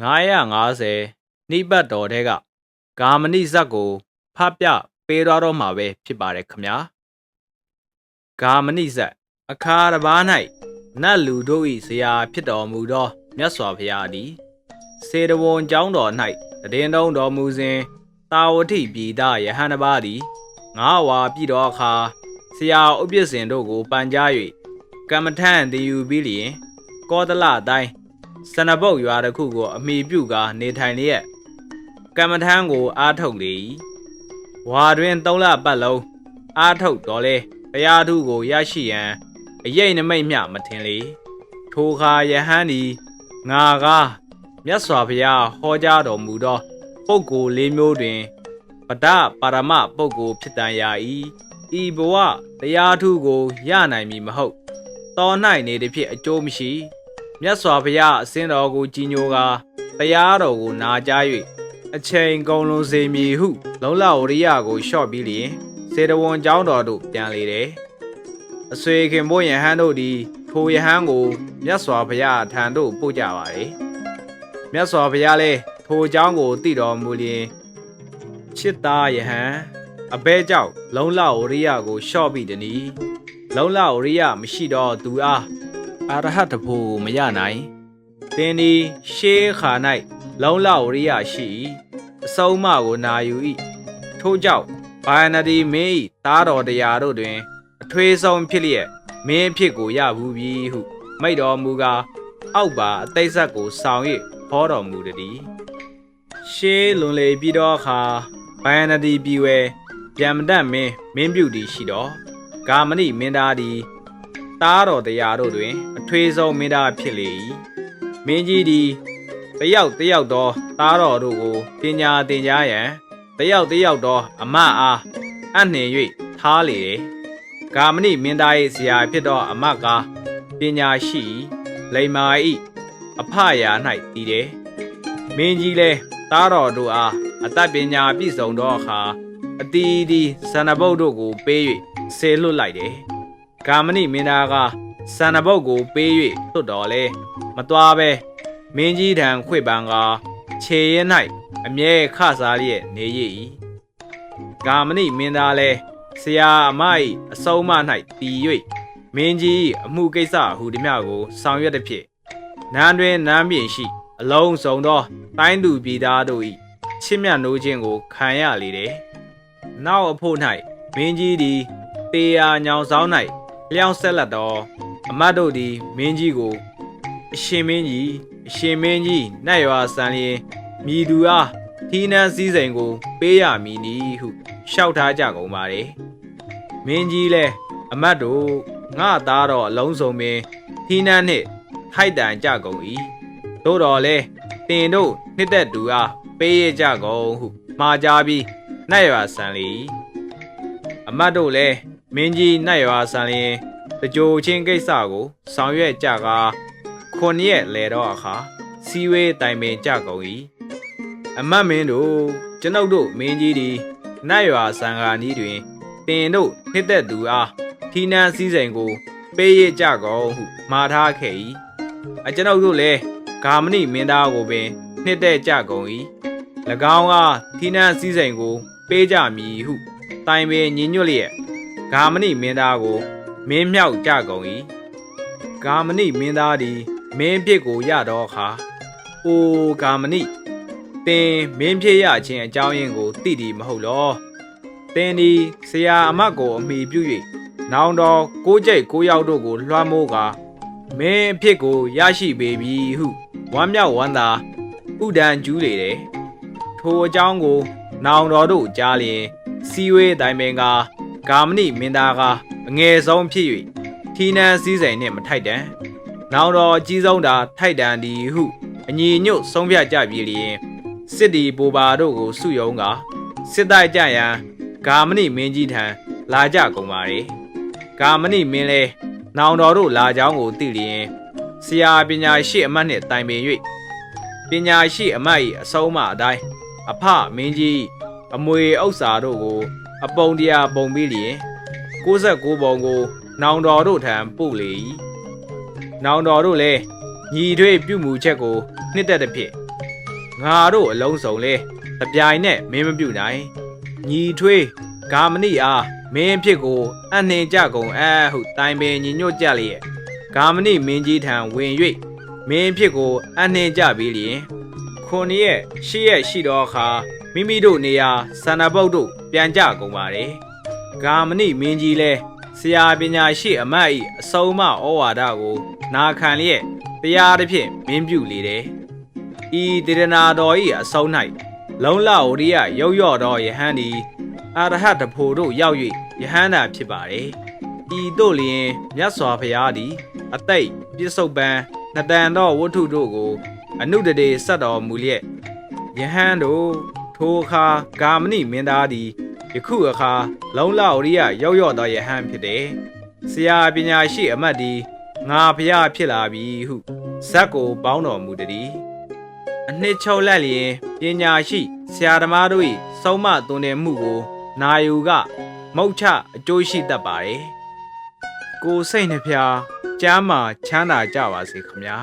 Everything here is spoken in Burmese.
950နှိပတ်တော်တဲ့ကဂါမဏိဇက်ကိုဖတ်ပြပေးသွားတော့မှာပဲဖြစ်ပါတယ်ခမညာဂါမဏိဇက်အခါတစ်ပါး၌နတ်လူတို့၏ဇရာဖြစ်တော်မူသောမြတ်စွာဘုရားသည်စေတဝန်ကျောင်းတော်၌တည်င်းတော်တော်မူစဉ်တာဝတိပြည်သားယဟန်တစ်ပါးသည်ငါးဝါပြည်တော်အခါဆရာဥပ္ပစ္စင်တို့ကိုပန်ကြား၍ကမ္မထံတည်ယူပြီးလျင်ကောသလတိုင်း စနဘုတ်ရွာတစ်ခုကို အမိပြုကာနေထိုင်လျက်ကမ္မထံကိုအားထုတ်လေ၏ဝါတွင်၃လပတ်လုံးအားထုတ်တော်လဲတရားထုကိုရရှိရန်အရေးနမိတ်မျှမထင်လေထိုခါယဟန်သည်ငါကားမြတ်စွာဘုရားဟောကြားတော်မူသောပုဂ္ဂိုလ်လေးမျိုးတွင်ပဒပါရမပုဂ္ဂိုလ်ဖြစ်တန်ရာ၏ဤဘဝတရားထုကိုရနိုင်မည်မဟုတ်တော်၌နေသည်ဖြင့်အကျိုးမရှိ မြတ်စွာဘုရားအစင်းတော်ကိုကြီးညိုကာတရားတော်ကိုနာကြား၍အချိန်ကုန်လွန်စေမည်ဟု လုံလဝရိယကိုလျှော့ပြီးလျင်စေတဝန်ကျောင်းတော်သို့ပြန်လေတယ်။အဆွေခင်ဘုယဟန်တို့သည်ထိုယဟန်ကိုမြတ်စွာဘုရားထံသို့ပို့ကြပါလေ။မြတ်စွာဘုရားလည်းထိုကျောင်းကိုတည်တော်မူလျင်ချစ်သားယဟန်အဘဲကြောင့်လုံလဝရိယကိုလျှော့ပြီးတနည်းလုံလဝရိယမရှိတော့သူအား အရဟတဖို့မရနိုင်သင်ဒီရှေးခါ၌လုံလဝရိယရှိ၏အဆုံးအမကိုနာယူ၏ထို့ကြောင့်ဘာယနဒီမင်း၏သားတော်တရားတို့တွင် အထွေးဆုံးဖြစ်လျက်မင်းအဖြစ်ကိုရဘူးပြီဟု မိတ်တော်မူကားအောက်ပါအသိဆက်ကိုဆောင်၍ဟောတော်မူသည်ရှေးလွန်လေပြီးတော့အခါဘယနဒီပြည်ဝဲပြန်မတတ်မင်းမင်းပြုသည်ရှိတော်ဂါမဏိမင်းသားသည် သားတော်တရားတို့တွင် အထွေးဆုံးမင်းသားဖြစ်လေ၏မင်းကြီးသည်တယောက်တယောက်သောသားတော်တို့ကိုပညာသင်ကြားရန်တယောက်တယောက်သောအမအားအနှင်၍ထားလေတယ်ဂါမဏိမင်းသား၏ဆရာဖြစ်သောအမကားပညာရှိ၏လိမ္မာ၏အဖရာ၌တည်တယ်မင်းကြီးလဲသားတော်တို့အားအတတ်ပညာပြည့်စုံသောအခါအတီးဒီဇန္နဘုတ်တို့ကိုပေး၍ဆေလွတ်လိုက်တယ် ဂါမဏိမင်းသားကဇန္နဘုတ်ကိုပေး၍လွတ်တော်လဲမသွားပဲမင်းကြီးထံခွေပန်ကခြေရဲ၌အမြဲခစားလျက်နေရ၏ဂါမဏိမင်းသားလဲဆရာအမ၏အဆုံးအမ၌တည်၍မင်းကြီး၏အမှုကိစ္စဟူသည်များကို ဆောင်ရွက်သည်ဖြင့်နန်းတွင်နန်းပြင်ရှိ အလုံးစုံသော တိုင်းသူပြည်သားတို့၏ချစ်မြတ်နိုးခြင်းကိုခံရလေတယ်။နောက်အဖို့၌မင်းကြီးသည်တေယာညောင်ဆောင်၌ လျောင်းဆက်လက်တော်အမတ်တို့သည်မင်းကြီးကိုအရှင်မင်းကြီးအရှင်မင်းကြီးနတ်ရွာဆန်လျင်မြည်သူအားထီးနှန်းစည်းစိမ်ကို ပေးရမည်နီဟုလျှောက်ထားကြကုန်ပါတယ်။မင်းကြီးလည်းအမတ်တို့ငါသားတော်အလုံးစုံပင်ထီးနှန်းနှင့်ထိုက်တန်ကြကုန်၏သို့တော်လဲတင်တို့နှစ်သက်သူအားပေးရကြကုန်ဟုမှားကြပြီးနှက်ရွာဆန်လေ၏အမတ်တို့လည်း မင်းကြီးနှက်ရွာဆန်လျင်တကြိုချင်းကိစ္စကို ဆောင်ရွက်ကြကားခုနှစ်ရက်လဲတော့အခါစီဝေးတိုင်ပင်ကြကုန်၏အမတ်မင်းတို့ကျွန်ုပ်တို့မင်းကြီးသည်နတ်ရွာဆံဃာနီးတွင်တင်တို့နှစ်သက်သူအားထီနန်းစည်းစိမ်ကို ပေးရကြကုန်ဟုမှားထားခဲ့၏အကျွန်ုပ်တို့လည်းဂါမဏိမင်းသားကိုပင် နှစ်သက်ကြကုန်၏၎င်းကထီနန်းစည်းစိမ်ကို ပေးကြမည်ဟုတိုင်ပင်ညင်ညွတ်လျက် ဂါမဏိမင်းသားကို မင်းမြောက်ကြကုန်၏ဂါမဏိမင်းသားသည်မင်းဖြစ်ကိုရတော့အခါအိုဂါမဏိသင်မင်းဖြစ်ရခြင်းအကြောင်းရင်းကိုသိသည်မဟုတ်လောသင်ဒီဆရာအမတ်ကိုအမိပြု၍နောင်တော်ကိုကြိတ်ကိုရောက်တို့ကိုလွှမ်းမိုးကာမင်းအဖြစ်ကိုရရှိပေပြီဟုဝမ်းမြောက်ဝမ်းသာဥဒံကျူးလေတယ်ထိုအကြောင်းကို နောင်တော်တို့ကြားလျင်စီဝေးတိုင်ပင်က ဂါမဏိမင်းသားကအငယ်ဆုံးဖြစ်၍ထီနန်းစည်းစိမ်နှင့်မထိုက်တန်နောင်တော်အကြီးဆုံးသာထိုက်တန်သည်ဟုအညီညွတ်ဆုံးဖြတ်ကြပြီလျင်စစ်တီပူပါတို့ကိုစုယုံကစစ်တိုက်ကြရန်ဂါမဏိမင်းကြီးထံလာကြကုန်ပါလေဂါမဏိမင်းလဲနောင်တော်တို့လာကြောင်းကိုသိလျင်ဆရာပညာရှိအမတ်နှင့်တိုင်ပင်၍ပညာရှိအမတ်၏အဆုံးအမအတိုင်းအဖမင်းကြီးအမွေဥစ္စာတို့ကို အပုံတရားပုံပြီးလျင်69ပုံကို နောင်တော်တို့ထံပို့လေ၏နောင်တော်တို့လည်းညီထွေးပြုမှုချက်ကိုနှစ်သက်သည်ဖြင့်ငါတို့အလုံးစုံလဲတပြိုင်နဲ့မင်းမပြုတ်နိုင်ညီထွေးဂါမဏိအားမင်းဖြစ်ကိုအနှင်ကြကုန်အဲဟုတိုင်ပင်ညီညွတ်ကြလျက်ဂါမဏိမင်းကြီးထံဝင်၍မင်းဖြစ်ကိုအနှင်ကြပြီးလျင်ခုနှစ်ရက်ရှစ်ရက်ရှိသောအခါ မိမိတို့နေရာဆန္ဒပုတ်တို့ပြန်ကြကုန်ပါလေဂါမဏိမင်းကြီးလဲဆရာပညာရှိအမတ်၏အစုံမဩဝါဒကိုနာခံလျက်တရားတစ်ဖြင့်မင်းပြုလေတယ်ဤတေရနာတော်၏အဆုံး၌လုံလဝရိယရုပ်ရော့သောယဟန်သည်အရဟတဖို့တို့ရောက်၍ယဟန္တာဖြစ်ပါれဤတို့လျင်မြတ်စွာဘုရားသည် အသိတ်ပြစ္ဆုတ်ပံနတန်သောဝတ္ထုတို့ကို အနုတတေဆက်တော်မူလျက်ယဟန်တို့ ထိုအခါဂာမဏိမင်းသားသည်ယခုအခါလုံလဝရိယရောက်ရော့သောယဟန်ဖြစ်တယ်ဆရာပညာရှိအမတ်သည်ငါဖျားဖြစ်လာပြီဟုဇက်ကိုပေါင်းတော်မူတည်းအနှစ်ချုပ်လက်လျင်ပညာရှိဆရာသမားတို့၏ဆုံးမသွန်သင်မှုကို နာယူကမုတ်ချအကျိုးရှိတတ်ပါတယ်ကိုယ်စိတ်နှဖျားကျမ်းမာချမ်းသာကြပါစေခမညာ